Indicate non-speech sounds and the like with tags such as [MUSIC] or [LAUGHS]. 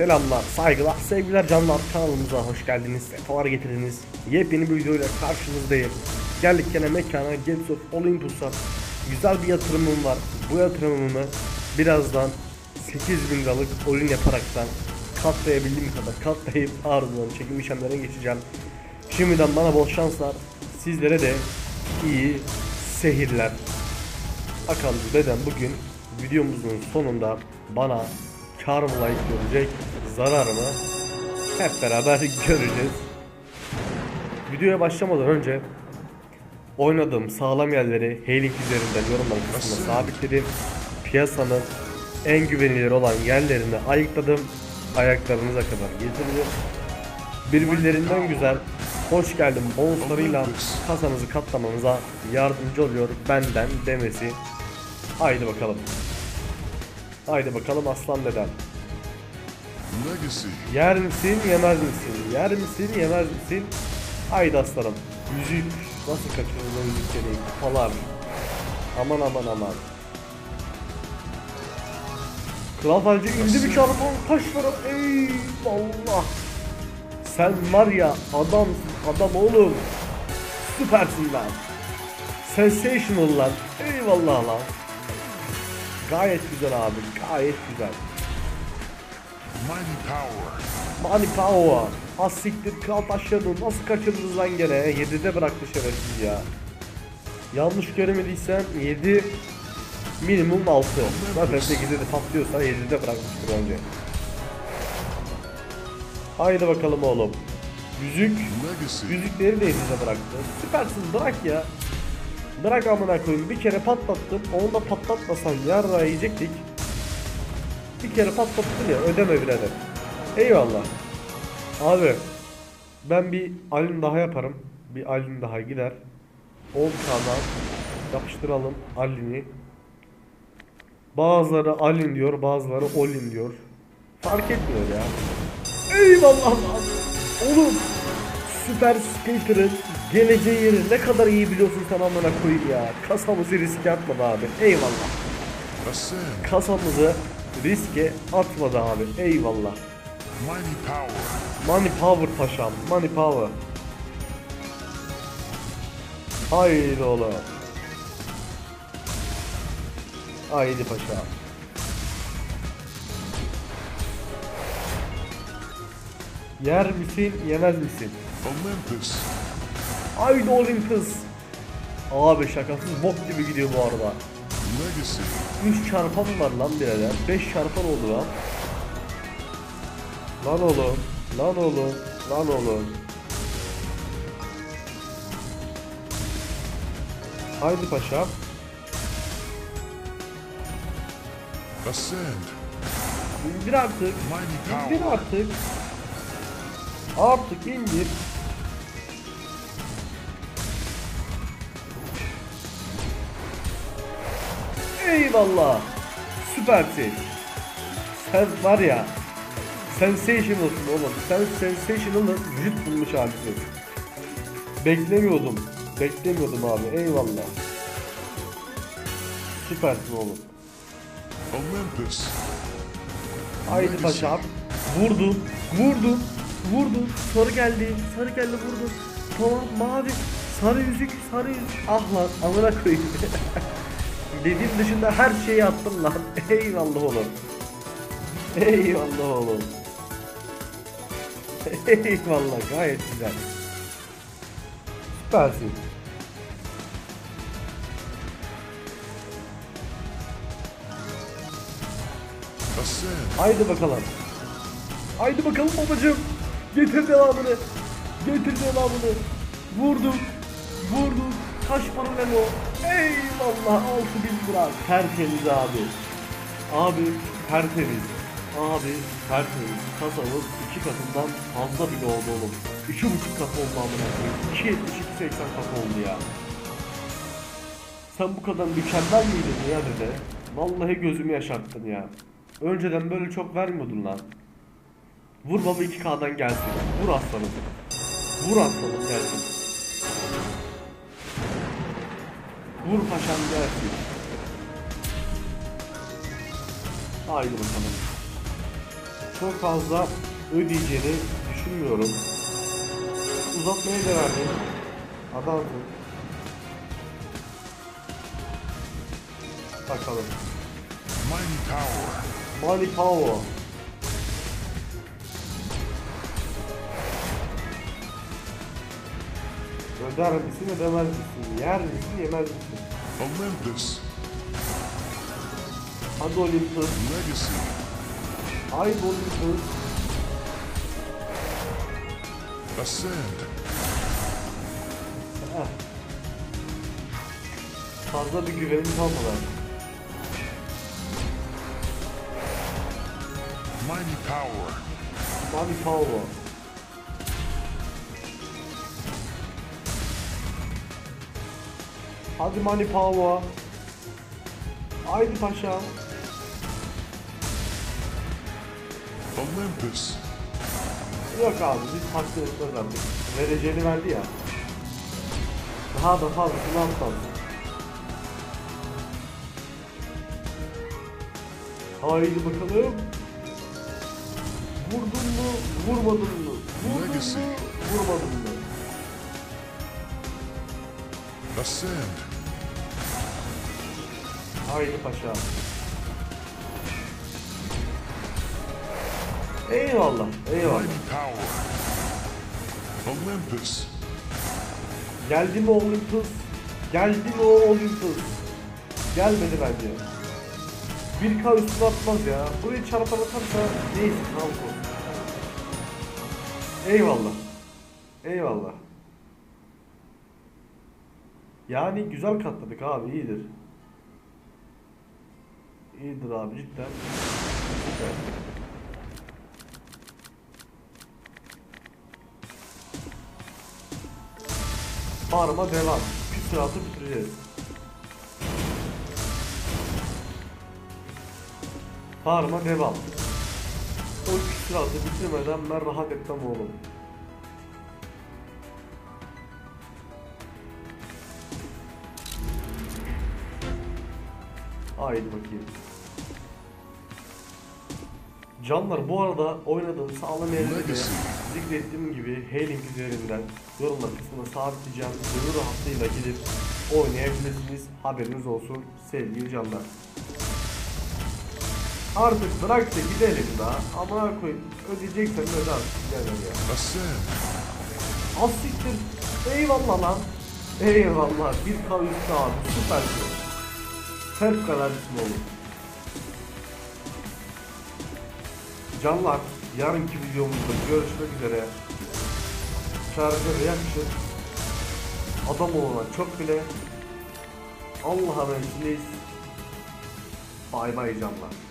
Selamlar, saygılar, sevgiler canlar kanalımıza hoş geldiniz, sefalar getirdiniz. Yepyeni bir videoyla karşınızdayım. Geldik gene mekana Gates of Olympus'a. Güzel bir yatırımım var. Bu yatırımımı birazdan 8000 liralık oyun yaparaktan katlayabildiğim kadar katlayıp ardından çekim işlemlerine geçeceğim. Şimdiden bana bol şanslar. Sizlere de iyi seyirler. Bakalım dedem bugün videomuzun sonunda bana kar like görecek, zarar mı? Hep beraber [LAUGHS] göreceğiz. Videoya başlamadan önce oynadığım sağlam yerleri Hailing üzerinden yorumlar kısmına sabitledim. Piyasanın en güvenilir olan yerlerini ayıkladım. Ayaklarınıza kadar getirdim. Birbirlerinden güzel, hoş geldin bonuslarıyla kasanızı katlamanıza yardımcı oluyor benden demesi. Haydi bakalım. Haydi bakalım aslan dedem. Yer misin yemez misin? Yer misin yemez misin? Haydi aslanım. Yüzük nasıl kaçırılır o yüzükleri? Kupalar. Aman aman aman. Kral Falcı indi bir çarpan taşlara eyvallah. Sen var ya adam adam oğlum. Süpersin lan. Sensational lan. Eyvallah lan. Gayet güzel abi. Gayet güzel. Mighty power. Az siktir kral taşlarını nasıl kaçırdınız lan gene? 7'de bıraktı şerefsiz ya. Yanlış göremediysem 7 minimum 6. Zaten 8'de de patlıyorsa 7'de bırakmıştır önce. Haydi bakalım oğlum. Yüzük. Yüzükleri de 7'de bıraktı. Süpersin bırak ya. Bırak amına koyayım. Bir kere patlattım. Onu da patlatmasan yarra yiyecektik. Bir kere patlattın ya ödeme birader. Eyvallah. Abi ben bir alim daha yaparım. Bir alim daha gider. 10 kağıdan yapıştıralım alini. Bazıları alin diyor, bazıları olin diyor. Fark etmiyor ya. Eyvallah lan. Oğlum Süper Skater'ın geleceği yeri ne kadar iyi biliyorsun sen amına koyayım ya. Kasamızı riske atmadı abi. Eyvallah. Kasamızı riske atmadı abi. Eyvallah. Mighty power. Money power paşam. Money power. Haydi oğlum. Haydi paşam. Yer misin, yemez misin? Olympus. Haydi Olympus. Abi şakasız bok gibi gidiyor bu arada. Legacy. 3 çarpan var lan birader. 5 çarpan oldu lan. Lan oğlum. Lan oğlum. Lan oğlum. Haydi paşam. Ascend. İndir artık. İndir artık. Artık indir. Eyvallah. Süpersin. Sen var ya. Sensational'sın oğlum. Sen sensational'ın vücut bulmuş abisin. Beklemiyordum. Beklemiyordum abi. Eyvallah. Süpersin oğlum. Olympus. Haydi paşam. Vurdun, vurdun, vurdun. Sarı geldi, sarı geldi vurdun. Tamam mavi, sarı yüzük, sarı yüzük. Ah lan amına koyayım. [LAUGHS] Dediğim dışında her şeyi attım lan. [LAUGHS] Eyvallah oğlum. Eyvallah oğlum. [LAUGHS] Eyvallah gayet güzel. Süpersin. Haydi bakalım. Haydi bakalım babacığım. Getir devamını. Getir devamını. Vurdum. Vurdum. Kaç para lan o? Eyvallah 6000 lira. Tertemiz abi. Abi tertemiz. Abi tertemiz. Kasamız iki katından fazla bile oldu oğlum. İki buçuk kat oldu amına koyayım. 2.72 80 kat oldu ya. Sen bu kadar mükemmel miydin ya dede? Vallahi gözümü yaşarttın ya. Önceden böyle çok vermiyordun lan. Vur baba 2K'dan gelsin. Vur aslanım. Vur aslanım gelsin. Vur paşam gelsin. Haydi bakalım. çok fazla ödeyeceğini düşünmüyorum. Uzatmaya da verdim. Adamsın. Bakalım. Mighty power. Money Power. Öder misin ödemez misin? Yer misin yemez misin? Olympus. Hadi Olympus. Legacy. Haydi Olympus. Ascend. Heh. Fazla bir güvenim kalmadı. Mighty power. Money Power. Hadi Power. Haydi paşam. Olympus. Yok abi biz takdir artık. Vereceğini verdi ya. Daha da fazlasını atmaz. Haydi bakalım. Vurdun mu? Vurmadın mı? Vurdun Legacy. mu? Vurmadın mı? Ascend. Haydi paşa. Eyvallah, eyvallah. Olympus. Geldi mi Olympus? Geldi mi o Olympus? Gelmedi bence. 1K üstüne atmaz ya. Burayı çarpan atarsa neyse kanka. Eyvallah. Eyvallah. Yani güzel katladık abi iyidir. İyidir abi cidden. Süper. Farma devam. Küsuratı bitireceğiz. Farma devam. O küsuratı bitirmeden ben rahat etmem oğlum. Haydi bakayım. Canlar bu arada oynadığım sağlam yerleri Legacy. zikrettiğim gibi Hailing üzerinden yorumlar kısmına sabitleyeceğim. Gönül rahatlığıyla gidip oynayabilirsiniz. Haberiniz olsun sevgili canlar. Artık bırak da gidelim daha. Amına koyayım. Ödeyeceksen öde artık. Ya. Ascend. Az siktir. Eyvallah lan. Eyvallah. Bir k üstü abi. Süpersin. Hep kadar isim olur. Canlar yarınki videomuzda görüşmek üzere. Şarjı yakışır. Adam olana çok bile. Allah'a emanetsiniz. Bay bay canlar.